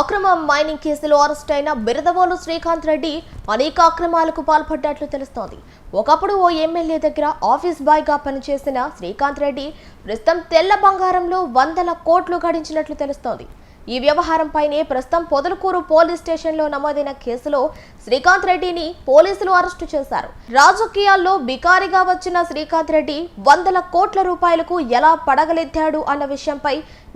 అక్రమ మైనింగ్ కేసులో అరెస్ట్ అయిన బిరదవోలు శ్రీకాంత్ రెడ్డి అనేక అక్రమాలకు పాల్పడ్డట్లు తెలుస్తోంది. ఒకప్పుడు ఓ ఎమ్మెల్యే దగ్గర ఆఫీస్ బాయ్గా పనిచేసిన శ్రీకాంత్ రెడ్డి ప్రస్తుతం తెల్ల బంగారంలో వందల కోట్లు గడించినట్లు తెలుస్తోంది. ఈ వ్యవహారంపైనే ప్రస్తుతం పొదలకూరు పోలీస్ స్టేషన్లో నమోదైన కేసులో శ్రీకాంత్ రెడ్డిని పోలీసులు అరెస్టు చేశారు. రాజకీయాల్లో బికారిగా వచ్చిన శ్రీకాంత్ రెడ్డి వందల కోట్ల రూపాయలకు ఎలా పడగలెత్తాడు అన్న విషయంపై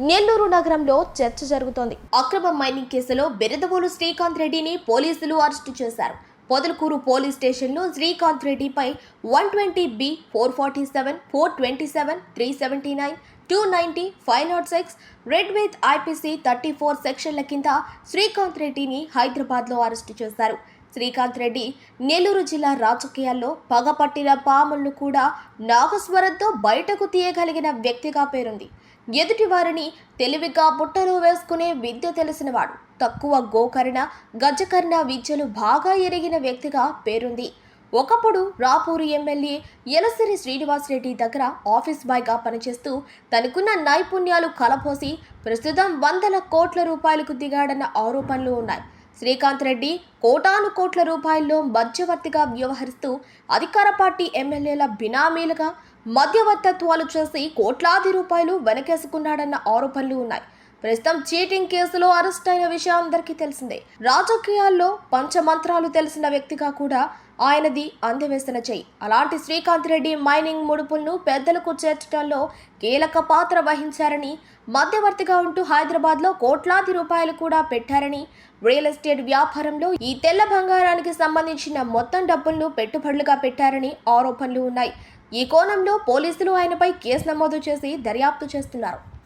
నెల్లూరు నగరంలో చర్చ జరుగుతోంది. అక్రమ మైనింగ్ కేసులో బెరదవోలు శ్రీకాంత్ రెడ్డిని పోలీసులు అరెస్టు చేశారు. పొదలకూరు పోలీస్ స్టేషన్లో శ్రీకాంత్ రెడ్డిపై one twenty B four forty seven four twenty seven three seventy nine two ninety five nought six read with IPC thirty four సెక్షన్ల కింద శ్రీకాంత్ రెడ్డిని హైదరాబాద్లో అరెస్టు చేశారు. శ్రీకాంత్ రెడ్డి నెల్లూరు జిల్లా రాజకీయాల్లో పగపట్టిన పాములను కూడా నాగస్వరంతో బయటకు తీయగలిగిన వ్యక్తిగా పేరుంది. ఎదుటి వారిని తెలివిగా బుట్టలో వేసుకునే విద్య తెలిసినవాడు. తక్కువ గోకర్ణ గజకర్ణ విద్యలు బాగా ఎరిగిన వ్యక్తిగా పేరుంది. ఒకప్పుడు రాపూరు ఎమ్మెల్యే ఎలసిరి శ్రీనివాసరెడ్డి దగ్గర ఆఫీస్ బాయ్గా పనిచేస్తూ తనకున్న నైపుణ్యాలు కలపోసి ప్రస్తుతం వందల కోట్ల రూపాయలకు దిగాడన్న ఆరోపణలు ఉన్నాయి. శ్రీకాంత్ రెడ్డి కోటాను కోట్ల రూపాయల్లో మధ్యవర్తిగా వ్యవహరిస్తూ అధికార పార్టీ ఎమ్మెల్యేల బినామీలుగా మధ్యవర్తత్వాలు చేసి కోట్లాది రూపాయలు వెనకేసుకున్నాడన్న ఆరోపణలు ఉన్నాయి. ప్రస్తుతం చీటింగ్ కేసులో అరెస్ట్ అయిన విషయం అందరికీ తెలిసిందే. రాజకీయాల్లో పంచమంత్రాలు తెలిసిన వ్యక్తిగా కూడా ఆయనది అందవేసిన చెయ్యి అలాంటి శ్రీకాంత్ రెడ్డి మైనింగ్ ముడుపులను పెద్దలకు చేర్చడంలో కీలక పాత్ర వహించారని మధ్యవర్తిగా ఉంటూ హైదరాబాద్లో కోట్లాది రూపాయలు కూడా పెట్టారని రియల్ ఎస్టేట్ వ్యాపారంలో ఈ తెల్ల బంగారానికి సంబంధించిన మొత్తం డబ్బులను పెట్టుబడులుగా పెట్టారని ఆరోపణలు ఉన్నాయి. ఈ కోణంలో పోలీసులు ఆయనపై కేసు నమోదు చేసి దర్యాప్తు చేస్తున్నారు.